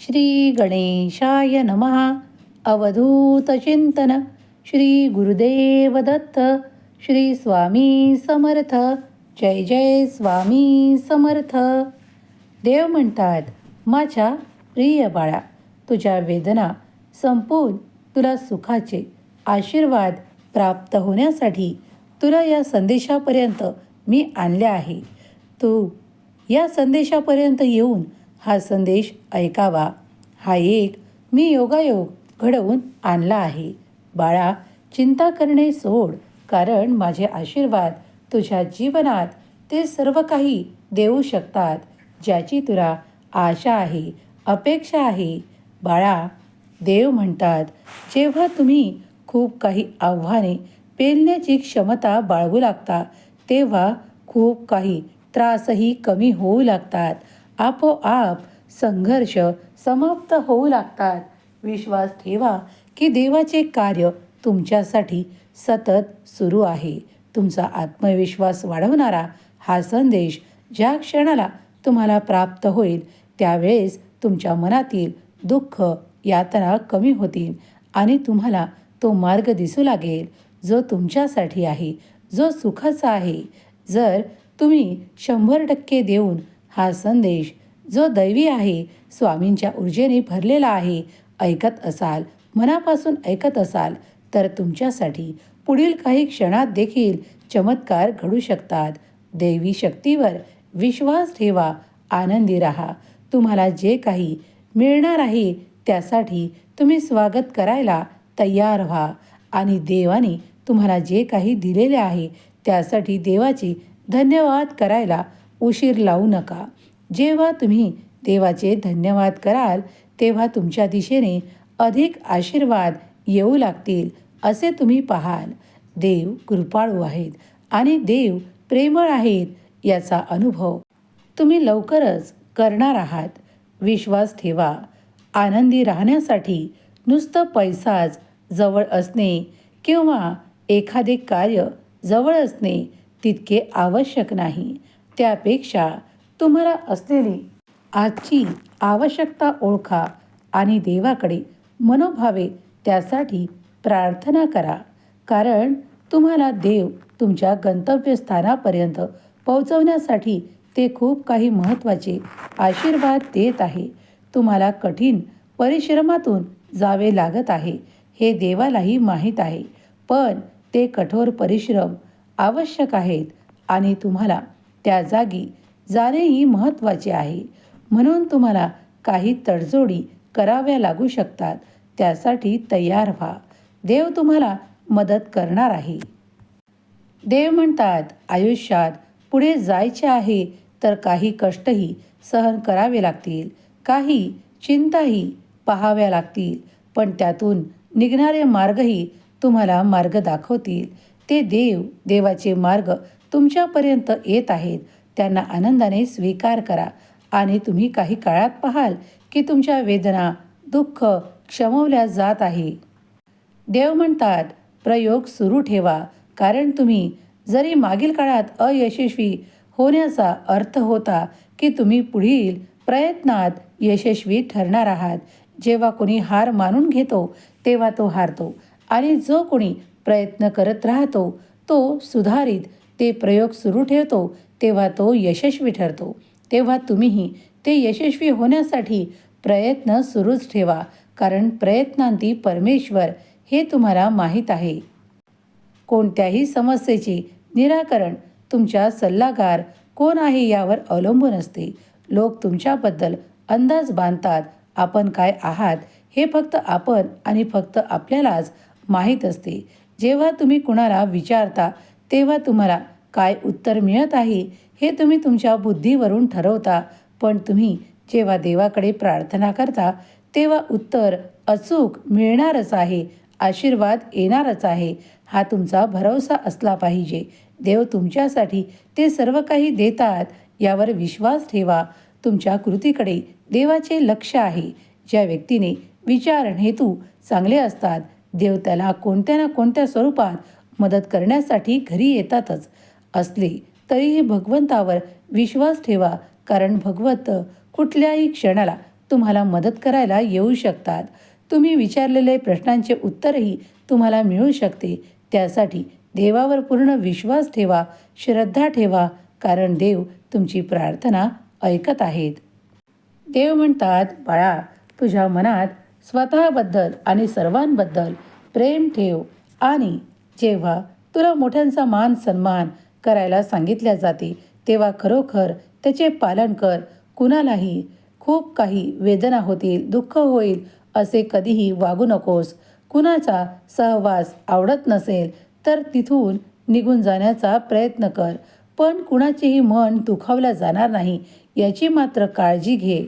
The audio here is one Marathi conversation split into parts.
श्री गणेशाय नमः अवधूतचिंतन श्री गुरुदेव दत्त. श्री स्वामी समर्थ. जय जय स्वामी समर्थ. देव म्हणतात माझ्या प्रिय बाळा तुझ्या वेदना संपून तुला सुखाचे आशीर्वाद प्राप्त होण्यासाठी तुला या संदेशापर्यंत मी आणले आहे. तू या संदेशापर्यंत येऊन हा संदेश ऐकावा. हा एक मी योगायोग घडवून आणला आहे. बाळा चिंता करणे सोड कारण माझे आशीर्वाद तुझ्या जीवनात ते सर्व काही देऊ शकतात ज्याची तुला आशा आहे अपेक्षा आहे. बाळा देव म्हणतात जेव्हा तुम्ही खूप काही आव्हाने पेलण्याची क्षमता बाळगू लागता तेव्हा खूप काही त्रासही कमी होऊ लागतात. आपोआप संघर्ष समाप्त होऊ लागतात. विश्वास ठेवा की देवाचे कार्य तुमच्यासाठी सतत सुरू आहे. तुमचा आत्मविश्वास वाढवणारा हा संदेश ज्या क्षणाला तुम्हाला प्राप्त होईल त्यावेळेस तुमच्या मनातील दुःख यातना कमी होतील आणि तुम्हाला तो मार्ग दिसू लागेल जो तुमच्यासाठी आहे जो सुखाचा आहे. जर तुम्ही शंभर टक्के देऊन हा संदेश जो दैवी आहे स्वामींच्या ऊर्जेने भरलेला आहे ऐकत असाल मनापासून ऐकत असाल तर तुमच्यासाठी पुढील काही क्षणात देखील चमत्कार घडू शकतात. दैवी शक्तीवर विश्वास ठेवा आनंदी राहा. तुम्हाला जे काही मिळणार आहे त्यासाठी तुम्ही स्वागत करायला तयार व्हा. आणि देवाने तुम्हाला जे काही दिलेले आहे त्यासाठी देवाचे धन्यवाद करायला उशीर लावू नका. जेव्हा तुम्ही देवाचे धन्यवाद कराल तेव्हा तुमच्या दिशेने अधिक आशीर्वाद येऊ लागतील असे तुम्ही पाहाल. देव कृपाळू आहेत आणि देव प्रेमळ आहेत याचा अनुभव तुम्ही लवकरच करणार आहात. विश्वास ठेवा. आनंदी राहण्यासाठी नुसतं पैसाच जवळ असणे किंवा एखादे कार्य जवळ असणे तितके आवश्यक नाही. त्यापेक्षा तुम्हाला असलेली आजची आवश्यकता ओळखा आणि देवाकडे मनोभावे त्यासाठी प्रार्थना करा. कारण तुम्हाला देव तुमच्या गंतव्यस्थानापर्यंत पोहोचवण्यासाठी ते खूप काही महत्त्वाचे आशीर्वाद देत आहे. तुम्हाला कठीण परिश्रमातून जावे लागत आहे हे देवालाही माहीत आहे. पण ते कठोर परिश्रम आवश्यक आहेत आणि तुम्हाला त्या जागी जाणेही महत्त्वाचे आहे. म्हणून तुम्हाला काही तडजोडी कराव्या लागू शकतात. त्यासाठी तयार व्हा. देव तुम्हाला मदत करणार आहे. देव म्हणतात आयुष्यात पुढे जायचे आहे तर काही कष्टही सहन करावे लागतील. काही चिंताही पाहाव्या लागतील. पण त्यातून निघणारे मार्गही तुम्हाला मार्ग दाखवतील. ते देव देवाचे मार्ग तुमच्यापर्यंत येत आहेत त्यांना आनंदाने स्वीकार करा आणि तुम्ही काही काळात पाहाल की तुमच्या वेदना दुःख क्षमवल्या जात आहे. देव म्हणतात प्रयोग सुरू ठेवा कारण तुम्ही जरी मागील काळात अयशस्वी होण्याचा अर्थ होता की तुम्ही पुढील प्रयत्नात यशस्वी ठरणार आहात. जेव्हा कोणी हार मानून घेतो तेव्हा तो हारतो आणि जो कोणी प्रयत्न करत राहतो तो सुधारित ते प्रयोग सुरू ठेवतो तेव्हा तो यशस्वी ठरतो. तेव्हा तुम्हीही ते यशस्वी होण्यासाठी प्रयत्न सुरूच ठेवा कारण प्रयत्नांती परमेश्वर हे तुम्हाला माहीत आहे. कोणत्याही समस्येचे निराकरण तुमच्या सल्लागार कोण आहे यावर अवलंबून असते. लोक तुमच्याबद्दल अंदाज बांधतात आपण काय आहात हे फक्त आपण आणि फक्त आपल्यालाच माहीत असते. जेव्हा तुम्ही कुणाला विचारता तेव्हा तुम्हाला काय उत्तर मिळत आहे हे तुम्ही तुमच्या बुद्धीवरून ठरवता. पण तुम्ही जेव्हा देवाकडे प्रार्थना करता तेव्हा उत्तर अचूक मिळणारच आहे आशीर्वाद येणारच आहे. हा तुमचा भरवसा असला पाहिजे. देव तुमच्यासाठी ते सर्व काही देतात यावर विश्वास ठेवा. तुमच्या कृतीकडे देवाचे लक्ष आहे. ज्या व्यक्तीने विचार हेतू चांगले असतात देव त्याला कोणत्या ना कोणत्या स्वरूपात मदत करण्यासाठी घरी येतातच. असले तरीही भगवंतावर विश्वास ठेवा कारण भगवंत कुठल्याही क्षणाला तुम्हाला मदत करायला येऊ शकतात. तुम्ही विचारलेले प्रश्नांचे उत्तरही तुम्हाला मिळू शकते. त्यासाठी देवावर पूर्ण विश्वास ठेवा श्रद्धा ठेवा कारण देव तुमची प्रार्थना ऐकत आहेत. देव म्हणतात बाळा तुझ्या मनात स्वतःबद्दल आणि सर्वांबद्दल प्रेम ठेव आणि जेव्हा तुला मोठ्यांचा मान सन्मान करायला सांगितल्या जाते तेव्हा खरोखर त्याचे पालन कर. कुणालाही खूप काही वेदना होतील दुःख होईल असे कधीही वागू नकोस. कुणाचा सहवास आवडत नसेल तर तिथून निघून जाण्याचा प्रयत्न कर. पण कुणाचेही मन दुखावलं जाणार नाही याची मात्र काळजी घे.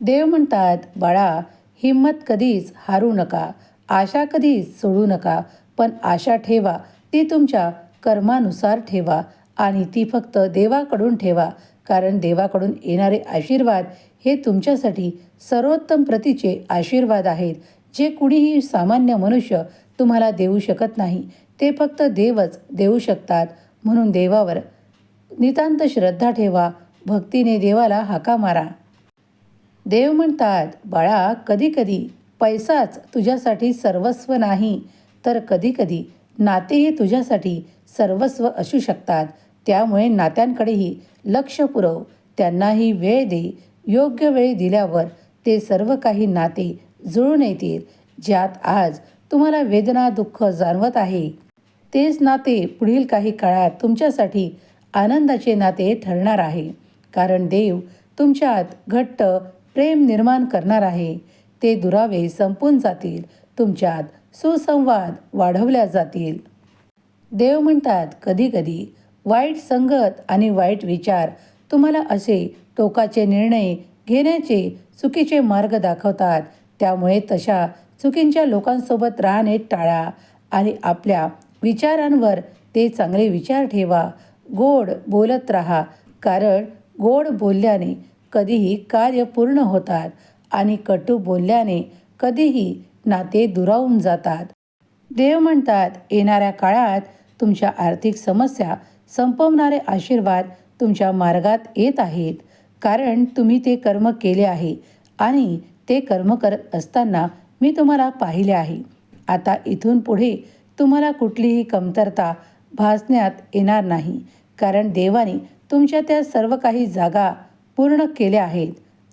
देव म्हणतात बाळा हिंमत कधीच हारू नका. आशा कधीच सोडू नका. पण आशा ठेवा. ती तुमच्या कर्मानुसार ठेवा आणि ती फक्त देवाकडून ठेवा कारण देवाकडून येणारे आशीर्वाद हे तुमच्यासाठी सर्वोत्तम प्रतीचे आशीर्वाद आहेत. जे कुणीही सामान्य मनुष्य तुम्हाला देऊ शकत नाही ते फक्त देवच देऊ शकतात. म्हणून देवावर नितांत श्रद्धा ठेवा भक्तीने देवाला हाका मारा. देव म्हणतात बाळा कधीकधी पैसाच तुझ्यासाठी सर्वस्व नाही तर कधीकधी नातेही तुझ्यासाठी सर्वस्व असू शकतात. त्यामुळे नात्यांकडेही लक्ष पुरव. त्यांनाही वेळ दे. योग्य वेळ दिल्यावर ते सर्व काही नाते जुळून येतील. ज्यात आज तुम्हाला वेदना दुःख जाणवत आहे. तेच नाते पुढील काही काळात तुमच्यासाठी आनंदाचे नाते ठरणार आहे. कारण देव तुमच्यात घट्ट प्रेम निर्माण करणार आहे. ते दुरावे संपून जातील. तुमच्यात सुसंवाद वाढवल्या जातील. देव म्हणतात कधीकधी वाईट संगत आणि वाईट विचार तुम्हाला असे टोकाचे निर्णय घेण्याचे चुकीचे मार्ग दाखवतात. त्यामुळे तशा चुकींच्या लोकांसोबत राहणे टाळा आणि आपल्या विचारांवर ते चांगले विचार ठेवा. गोड बोलत राहा कारण गोड बोलल्याने कधीही कार्य पूर्ण होतात आणि कटू बोलल्याने कधीही नाते दुरावून जातात. देव म्हणतात येणाऱ्या काळात तुमच्या आर्थिक समस्या संपवणारे आशीर्वाद तुमच्या मार्गात येत आहेत. कारण तुम्ही ते कर्म केले आहे आणि ते कर्म करत असताना मी तुम्हाला पाहिले आहे. आता इथून पुढे तुम्हाला कुठलीही कमतरता भासण्यात येणार नाही. कारण देवाने तुमच्या त्या सर्व काही जागा पूर्ण केल्या आहेत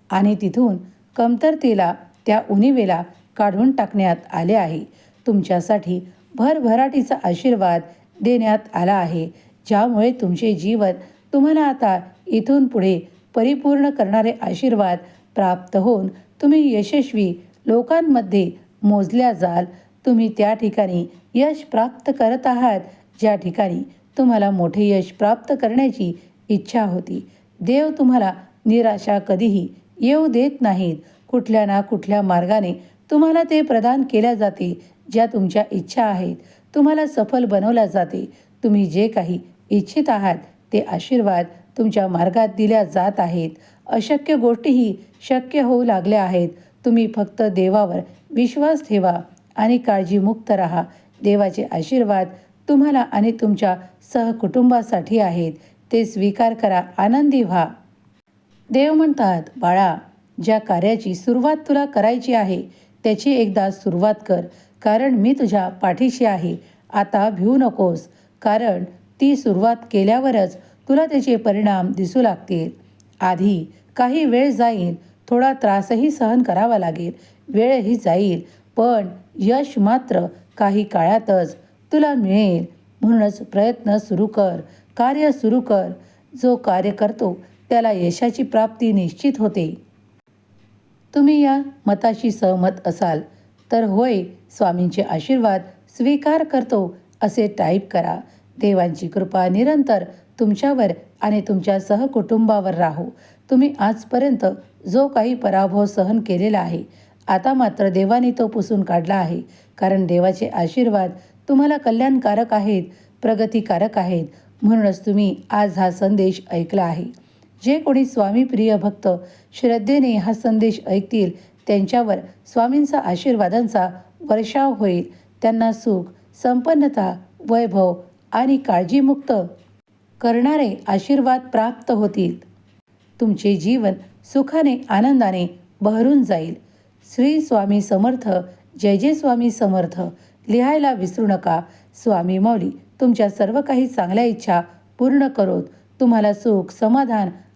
आणि तिथून कमतरतेला त्या उणिवेला काढून टाकण्यात आले आहे. तुमच्यासाठी भरभराटीचा आशीर्वाद देण्यात आला आहे. ज्यामुळे तुमचे जीवन तुम्हाला आता इथून पुढे परिपूर्ण करणारे आशीर्वाद प्राप्त होऊन तुम्ही यशस्वी लोकांमध्ये मोजल्या जाल. तुम्ही त्या ठिकाणी यश प्राप्त करत आहात ज्या ठिकाणी तुम्हाला मोठे यश प्राप्त करण्याची इच्छा होती. देव तुम्हाला निराशा कधीही येऊ देत नाहीत. कुठल्या ना कुठल्या मार्गाने तुम्हाला ते प्रदान केल्या जाते ज्या तुमच्या इच्छा आहेत. तुम्हाला सफल बनवल्या जाते. तुम्ही जे काही इच्छित आहात ते आशीर्वाद तुमच्या मार्गात दिल्या जात आहेत. अशक्य गोष्टीही शक्य होऊ लागल्या आहेत. तुम्ही फक्त देवावर विश्वास ठेवा आणि काळजीमुक्त राहा. देवाचे आशीर्वाद तुम्हाला आणि तुमच्या सहकुटुंबासाठी आहेत. ते स्वीकार करा आनंदी व्हा. देव म्हणतात बाळा ज्या कार्याची सुरुवात तुला करायची आहे त्याची एकदा सुरुवात कर कारण मी तुझ्या पाठीशी आहे. आता भिवू नकोस कारण ती सुरुवात केल्यावरच तुला त्याचे परिणाम दिसू लागतील. आधी काही वेळ जाईल थोडा त्रासही सहन करावा लागेल. वेळही जाईल पण यश मात्र काही काळातच तुला मिळेल. म्हणूनच प्रयत्न सुरू कर कार्य सुरू कर. जो कार्य करतो त्याला यशाची प्राप्ती निश्चित होते. तुम्ही या मताशी सहमत असाल तर होय स्वामींचे आशीर्वाद स्वीकार करतो असे टाईप करा. देवांची कृपा निरंतर तुमच्यावर आणि तुमच्या सहकुटुंबावर राहो. तुम्ही आजपर्यंत जो काही पराभव सहन केलेला आहे आता मात्र देवाने तो पुसून काढला आहे. कारण देवाचे आशीर्वाद तुम्हाला कल्याणकारक आहेत प्रगतीकारक आहेत. म्हणूनच तुम्ही आज हा संदेश ऐकला आहे. जे कोणी स्वामीप्रिय भक्त श्रद्धेने हा संदेश ऐकतील त्यांच्यावर स्वामींचा आशीर्वादांचा वर्षाव होईल. त्यांना सुख संपन्नता वैभव आणि काळजीमुक्त करणारे आशीर्वाद प्राप्त होतील. तुमचे जीवन सुखाने आनंदाने बहरून जाईल. श्री स्वामी समर्थ जय जय स्वामी समर्थ. लिहायला विसरू नका. स्वामी मौली तुमच्या सर्व काही चांगल्या इच्छा पूर्ण करोत. तुम्हाला सुख समाधान